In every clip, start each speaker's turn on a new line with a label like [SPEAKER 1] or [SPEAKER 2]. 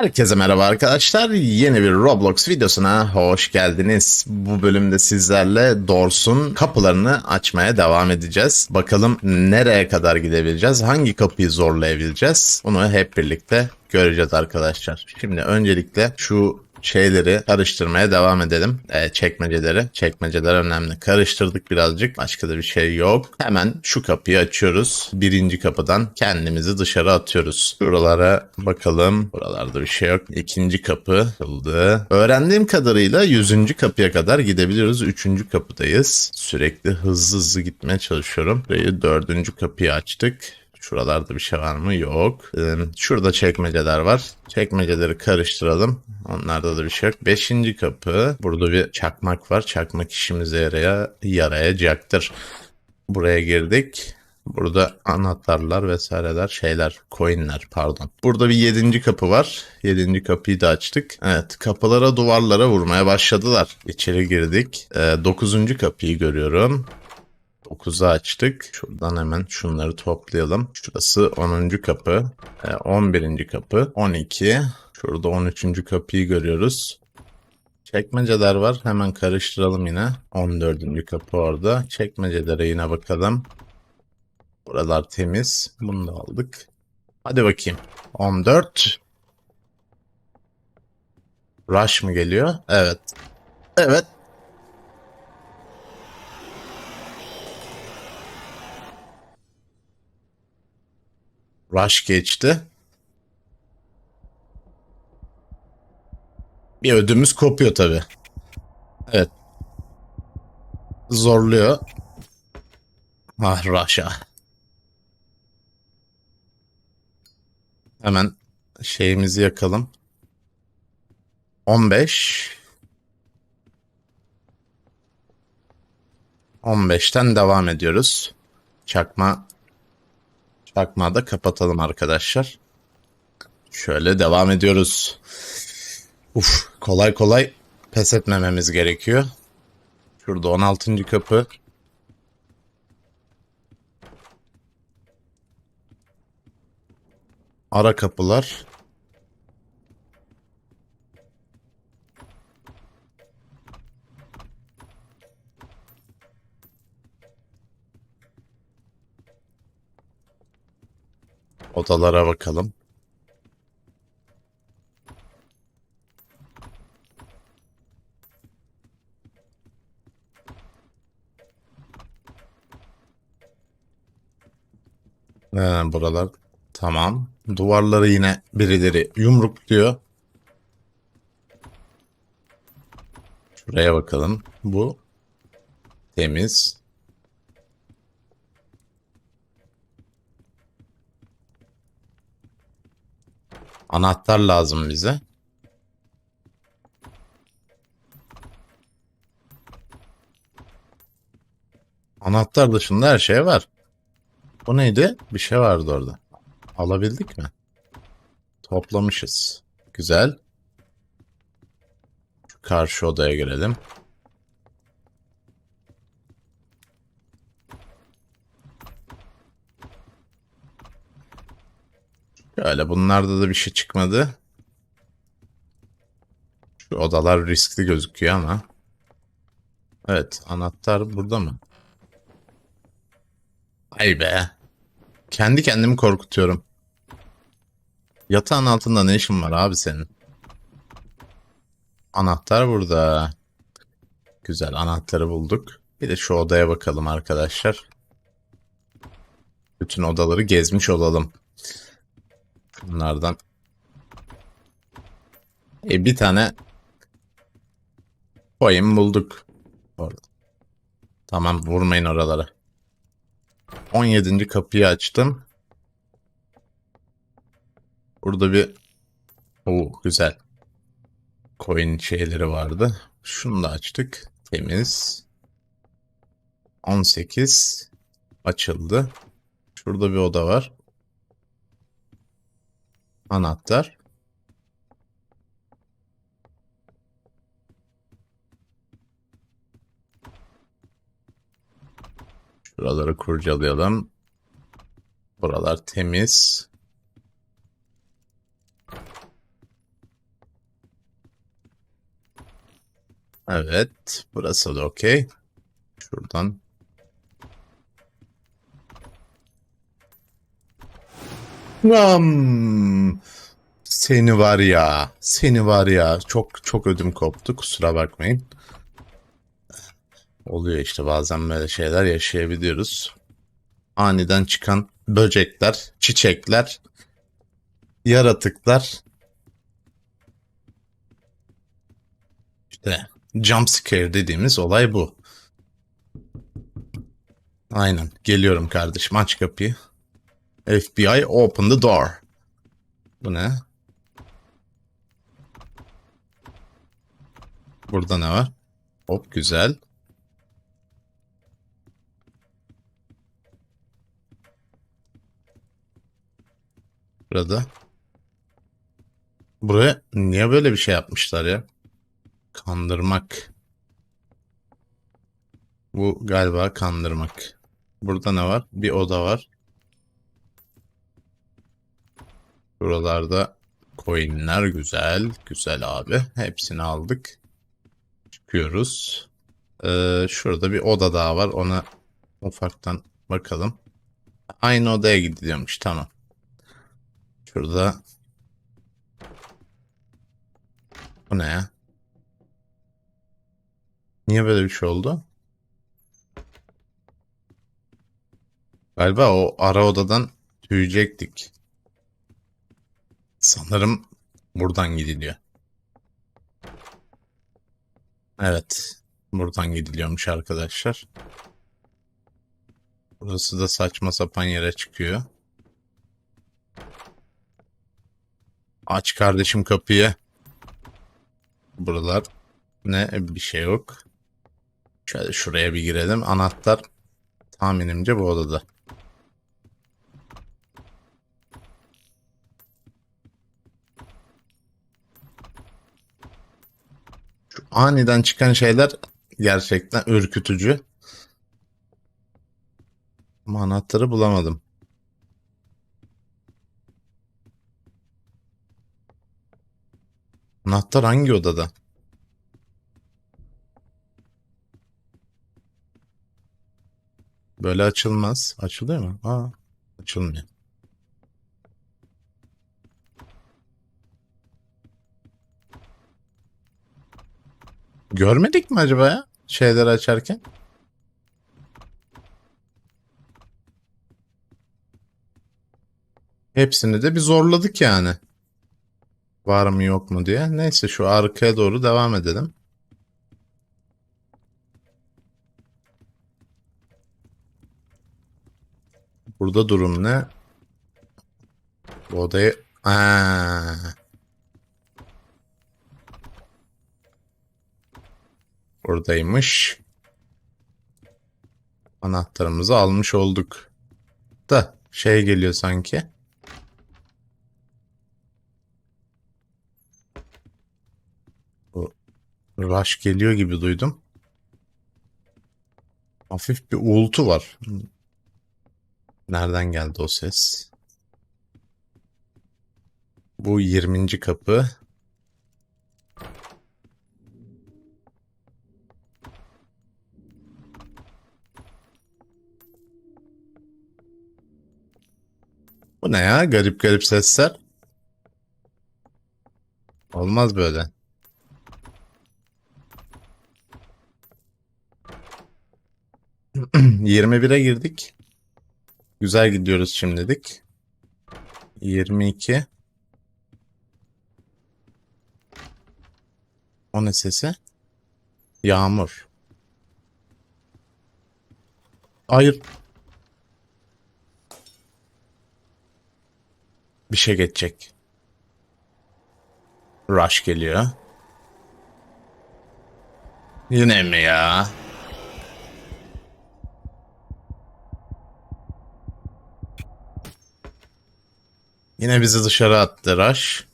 [SPEAKER 1] Herkese merhaba arkadaşlar. Yeni bir Roblox videosuna hoş geldiniz. Bu bölümde sizlerle Doors'un kapılarını açmaya devam edeceğiz. Bakalım nereye kadar gidebileceğiz? Hangi kapıyı zorlayabileceğiz? Bunu hep birlikte göreceğiz arkadaşlar. Şimdi öncelikle şu şeyleri karıştırmaya devam edelim. Ee, çekmeceleri. Çekmeceler önemli. Karıştırdık birazcık. Başka da bir şey yok. Hemen şu kapıyı açıyoruz. Birinci kapıdan kendimizi dışarı atıyoruz. Buralara bakalım. Buralarda bir şey yok. İkinci kapı açıldı. Öğrendiğim kadarıyla yüzüncü kapıya kadar gidebiliyoruz. Üçüncü kapıdayız. Sürekli hızlı hızlı gitmeye çalışıyorum. Burayı dördüncü kapıyı açtık. Şuralarda bir şey var mı? Yok. Ee, Şurada çekmeceler var. Çekmeceleri karıştıralım. Onlarda da bir şey yok. Beşinci kapı. Burada bir çakmak var. Çakmak işimize yaraya, yarayacaktır. Buraya girdik. Burada anahtarlar vesaireler şeyler coinler pardon. Burada bir yedinci kapı var. Yedinci kapıyı da açtık. Evet kapılara duvarlara vurmaya başladılar. İçeri girdik. Ee, dokuzuncu kapıyı görüyorum. 9'u açtık. Şuradan hemen şunları toplayalım. Şurası 10. kapı. e, 11. kapı. 12. Şurada 13. kapıyı görüyoruz. Çekmeceler var. Hemen karıştıralım yine. 14. kapı orada. Çekmecelere yine bakalım. Buralar temiz. Bunu da aldık. Hadi bakayım. 14. Rush mı geliyor? Evet. Evet. Rush geçti. Bir ödümüz kopuyor tabi. Evet. Zorluyor. Ah Rush'a. Hemen şeyimizi yakalım. 15. 15'ten devam ediyoruz. Çakma Çakmağı da kapatalım arkadaşlar. Şöyle devam ediyoruz. Uf, kolay kolay pes etmememiz gerekiyor. Şurada 16. kapı. Ara kapılar. Odalara bakalım. Ee, buralar tamam. Duvarları yine birileri yumrukluyor. Şuraya bakalım. Bu temiz. Anahtar lazım bize. Anahtar dışında her şey var. Bu neydi? Bir şey vardı orada. Alabildik mi? Toplamışız. Güzel. Şu karşı odaya girelim. Şöyle bunlarda da bir şey çıkmadı. Şu odalar riskli gözüküyor ama. Evet anahtar burada mı? Ay be. Kendi kendimi korkutuyorum. Yatağın altında ne işin var abi senin? Anahtar burada. Güzel anahtarı bulduk. Bir de şu odaya bakalım arkadaşlar. Bütün odaları gezmiş olalım. Bunlardan. E bir tane coin bulduk. Orada. Tamam vurmayın oralara. 17. kapıyı açtım. Burada bir Oo, güzel. Coin şeyleri vardı. Şunu da açtık. Temiz. 18 açıldı. Şurada bir oda var. Anahtar. Şuraları kurcalayalım. Buralar temiz. Evet. Burası da okey. Şuradan Ram. Seni var ya. Seni var ya. Çok çok ödüm koptu. Kusura bakmayın. Oluyor işte bazen böyle şeyler yaşayabiliyoruz. Aniden çıkan böcekler, çiçekler, yaratıklar. İşte jump scare dediğimiz olay bu. Aynen. Geliyorum kardeşim. Aç kapıyı. FBI open the door. Bu ne? Burada ne var? Hop güzel. Burada. Buraya niye böyle bir şey yapmışlar ya? Kandırmak. Bu galiba kandırmak. Burada ne var? Bir oda var. Buralarda coinler güzel. Güzel abi. Hepsini aldık. Çıkıyoruz. Ee, şurada bir oda daha var. Ona ufaktan bakalım. Aynı odaya gidiyormuş. Tamam. Şurada. Bu ne ya? Niye böyle bir şey oldu? Galiba o ara odadan tüyecektik. Sanırım buradan gidiliyor. Evet. Buradan gidiliyormuş arkadaşlar. Burası da saçma sapan yere çıkıyor. Aç kardeşim kapıyı. Buralar ne bir şey yok. Şöyle şuraya bir girelim. Anahtar tahminimce bu odada. Aniden çıkan şeyler gerçekten ürkütücü. Ama anahtarı bulamadım. Anahtar hangi odada? Böyle açılmaz. Açılıyor mu? Aa, açılmıyor. Görmedik mi acaba ya? Şeyleri açarken. Hepsini de bir zorladık yani. Var mı yok mu diye. Neyse şu arkaya doğru devam edelim. Burada durum ne? Bu odayı... Aa. Buradaymış. Anahtarımızı almış olduk. Da şey geliyor sanki. Bu rush geliyor gibi duydum. Hafif bir uğultu var. Nereden geldi o ses? Bu 20. kapı. Bu ne ya? Garip garip sesler. Olmaz böyle. Yirmi bire girdik. Güzel gidiyoruz şimdilik. 22. O ne sesi? Yağmur. Hayır. Bir şey geçecek. Rush geliyor. Yine mi ya? Yine bizi dışarı attı Rush.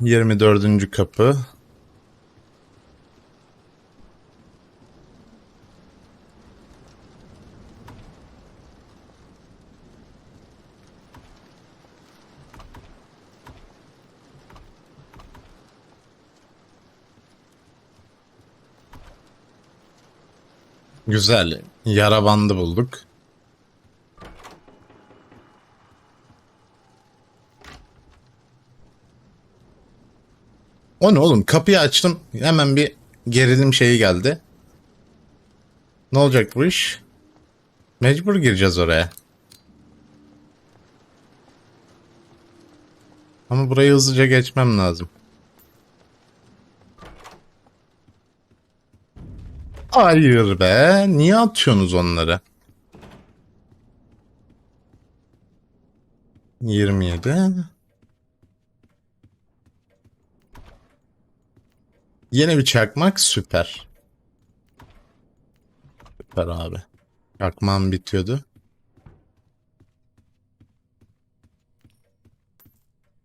[SPEAKER 1] Yirmi dördüncü kapı. Güzel. Yara bandı bulduk. O ne oğlum? Kapıyı açtım. Hemen bir gerilim şeyi geldi. Ne olacak bu iş? Mecbur gireceğiz oraya. Ama burayı hızlıca geçmem lazım. Hayır be. Niye atıyorsunuz onları? 27. Yeni bir çakmak süper. Süper abi. Çakmağım bitiyordu.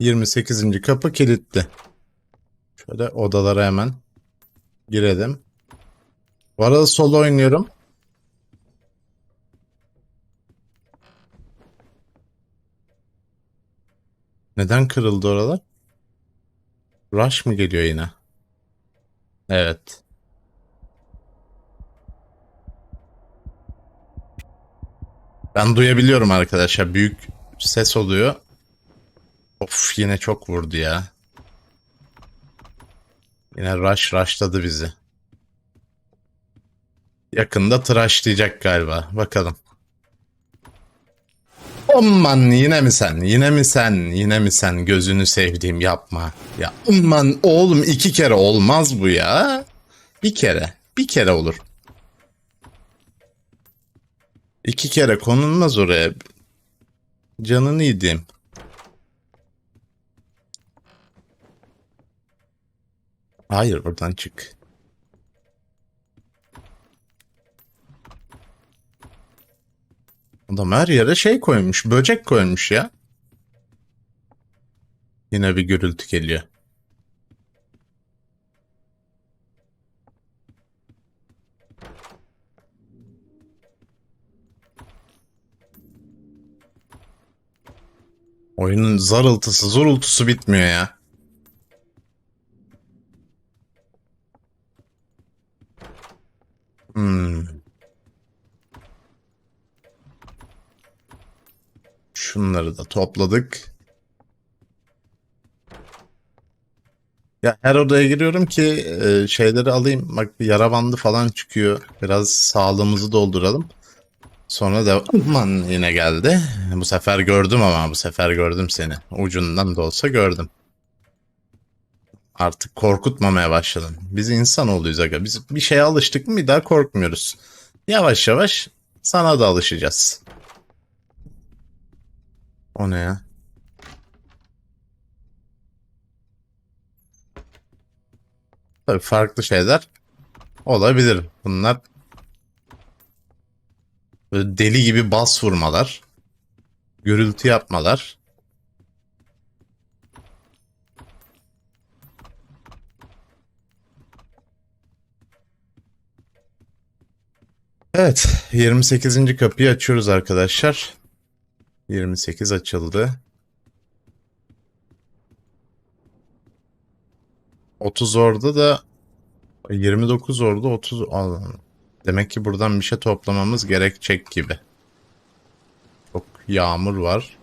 [SPEAKER 1] 28. kapı kilitli. Şöyle odalara hemen girelim. Bu arada solo oynuyorum. Neden kırıldı oralar? Rush mı geliyor yine? Evet. Ben duyabiliyorum arkadaşlar. Büyük ses oluyor. Of yine çok vurdu ya. Yine rush rushladı bizi. Yakında tıraşlayacak galiba. Bakalım. Aman yine mi sen? Yine mi sen? Yine mi sen? Gözünü sevdiğim yapma. Ya aman oğlum iki kere olmaz bu ya. Bir kere. Bir kere olur. İki kere konulmaz oraya. Canını yediğim. Hayır buradan çık. Adam her yere şey koymuş. Böcek koymuş ya. Yine bir gürültü geliyor. Oyunun zarıltısı, zorultusu bitmiyor ya. Hmm. Şunları da topladık. Ya her odaya giriyorum ki e, şeyleri alayım. Bak bir yara bandı falan çıkıyor. Biraz sağlığımızı dolduralım. Sonra da aman yine geldi. Bu sefer gördüm ama bu sefer gördüm seni. Ucundan da olsa gördüm. Artık korkutmamaya başladın. Biz insan oluyoruz aga. Biz bir şeye alıştık mı bir daha korkmuyoruz. Yavaş yavaş sana da alışacağız. O ne ya? Tabii farklı şeyler olabilir. Bunlar böyle deli gibi bas vurmalar, gürültü yapmalar. Evet, 28. kapıyı açıyoruz arkadaşlar. 28 açıldı. 30 orada da 29 orada 30 Aa, Demek ki buradan bir şey toplamamız gerekecek gibi. Çok yağmur var.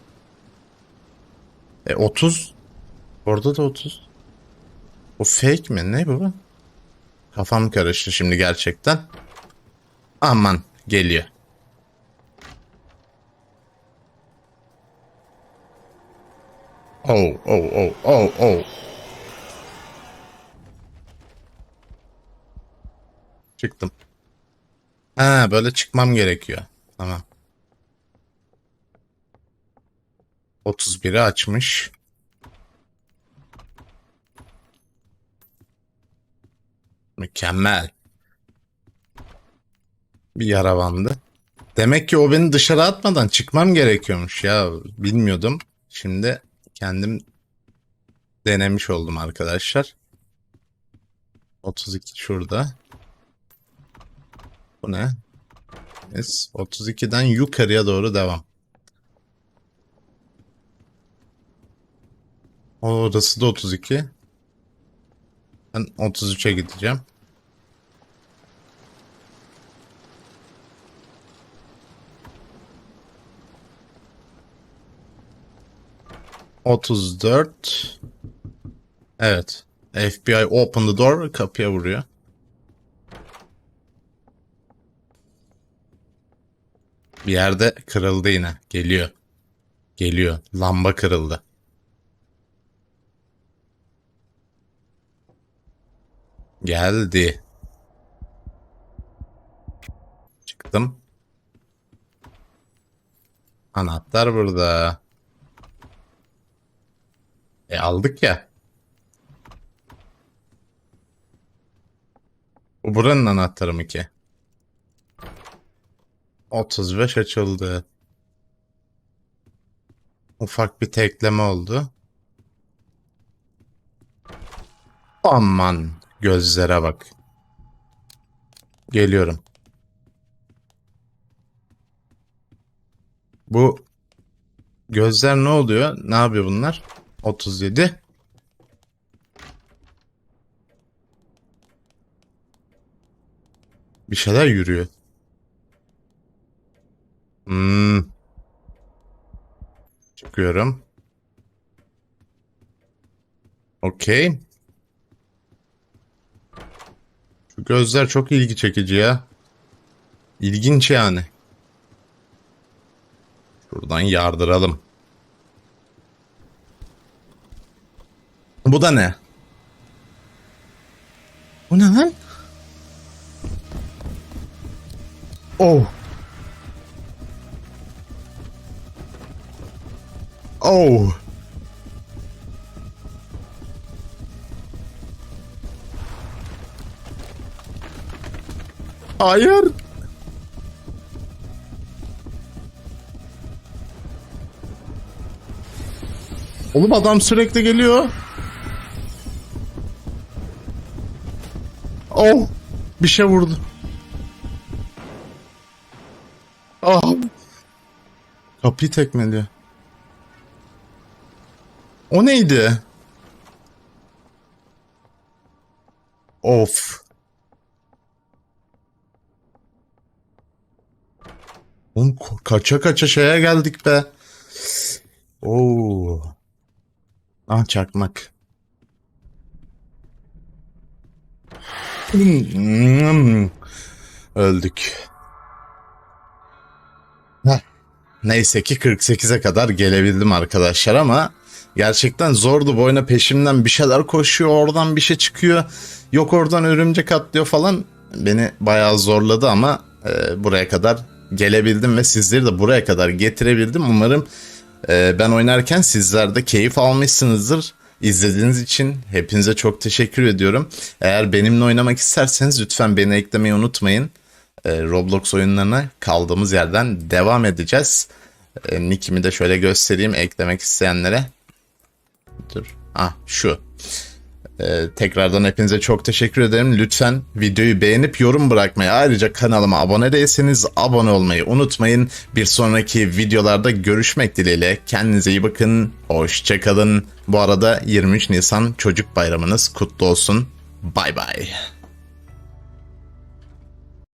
[SPEAKER 1] E 30 Orada da 30. O fake mi? Ne bu? Kafam karıştı şimdi gerçekten. Aman geliyor. Oh oh oh oh oh. Çıktım. Ha böyle çıkmam gerekiyor. Tamam. 31'i açmış. Mükemmel. Bir yara bandı. Demek ki o beni dışarı atmadan çıkmam gerekiyormuş ya. Bilmiyordum. Şimdi kendim denemiş oldum arkadaşlar. 32 şurada. Bu ne? Yes, 32'den yukarıya doğru devam. Orası da 32. Ben 33'e gideceğim. 34. Evet. FBI open the door kapıya vuruyor. Bir yerde kırıldı yine. Geliyor. Geliyor. Lamba kırıldı. Geldi. Çıktım. Anahtar burada. E aldık ya. Bu buranın anahtarı mı ki? 35 açıldı. Ufak bir tekleme oldu. Aman gözlere bak. Geliyorum. Bu gözler ne oluyor? Ne yapıyor bunlar? 37. Bir şeyler yürüyor. Hmm. Çıkıyorum. Okey. Şu gözler çok ilgi çekici ya. İlginç yani. Şuradan yardıralım. Bu da ne? Bu ne lan? Oh. Oh. Hayır. Oğlum adam sürekli geliyor. Oh. Bir şey vurdu. Ah. Kapıyı tekmeliyor. O neydi? Of. Oğlum kaça kaça şeye geldik be. Oo. Ah çakmak. Hmm. Öldük. Heh. Neyse ki 48'e kadar gelebildim arkadaşlar ama gerçekten zordu bu peşimden bir şeyler koşuyor oradan bir şey çıkıyor yok oradan örümcek atlıyor falan beni bayağı zorladı ama e, buraya kadar gelebildim ve sizleri de buraya kadar getirebildim umarım e, ben oynarken sizler de keyif almışsınızdır İzlediğiniz için hepinize çok teşekkür ediyorum. Eğer benimle oynamak isterseniz lütfen beni eklemeyi unutmayın. E, Roblox oyunlarına kaldığımız yerden devam edeceğiz. E, nickimi de şöyle göstereyim eklemek isteyenlere. Dur. Ah şu. E, tekrardan hepinize çok teşekkür ederim. Lütfen videoyu beğenip yorum bırakmayı ayrıca kanalıma abone değilseniz abone olmayı unutmayın. Bir sonraki videolarda görüşmek dileğiyle. Kendinize iyi bakın. Hoşçakalın. Bu arada 23 Nisan Çocuk Bayramınız kutlu olsun. Bay bay.